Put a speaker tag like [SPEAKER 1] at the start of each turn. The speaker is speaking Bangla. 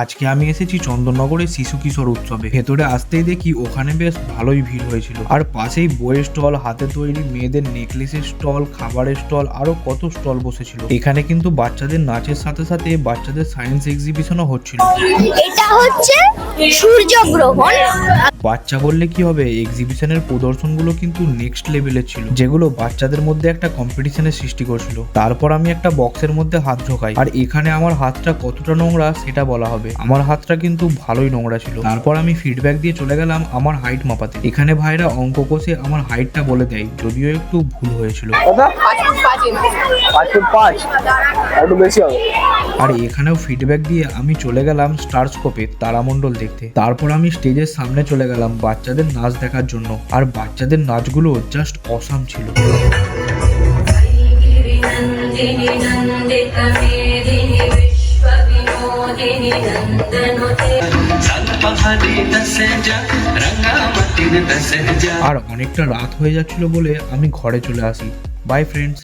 [SPEAKER 1] আজকে আমি এসেছি চন্দননগরের শিশু কিশোর উৎসবে। ভেতরে আসতেই দেখি ওখানে বেশ ভালোই ভিড় হয়েছিল। আর পাশেই বইয়ের স্টল হাতে তৈরি মেয়েদের নেকলেসের স্টল খাবারের স্টল আরও কত স্টল বসেছিল। এখানে কিন্তু বাচ্চাদের নাচের সাথে সাথে বাচ্চাদের সায়েন্স এক্সিবিশনও হচ্ছিল।
[SPEAKER 2] এটা হচ্ছে সূর্যগ্রহণ।
[SPEAKER 1] বাচ্চা বললে কি হবে এক্সিবিশনের প্রদর্শনগুলো কিন্তু নেক্সট লেভেলের ছিল যেগুলো বাচ্চাদের মধ্যে একটা কম্পিটিশনের সৃষ্টি করছিল। তারপর আমি একটা বক্সের মধ্যে হাত ঢোকাই আর এখানে আমার হাতটা কতটা নোংরা সেটা বলা হবে। হবে। আমার হাতটা কিন্তু ভালোই নোংরা ছিল। তারপর? আমি ফিডব্যাক দিয়ে চলে গেলাম আমার হাইট মাপাতে। এখানে ভাইরা অঙ্ক কষে আমার হাইটটা বলে দেয় যদিও একটু ভুল হয়েছিল। আর এখানেও ফিডব্যাক দিয়ে আমি চলে গেলাম স্টারস্কোপে তারামণ্ডল দেখতে। তারপর আমি স্টেজের সামনে চলে গেলাম বাচ্চাদের নাচ দেখার জন্য। আর বাচ্চাদের নাচগুলো জাস্ট অসাম ছিল।
[SPEAKER 3] নন্দিনী নন্দিতা
[SPEAKER 1] আর অনেকটা রাত হয়ে যাচ্ছিল বলে আমি ঘরে চলে আসি। By friends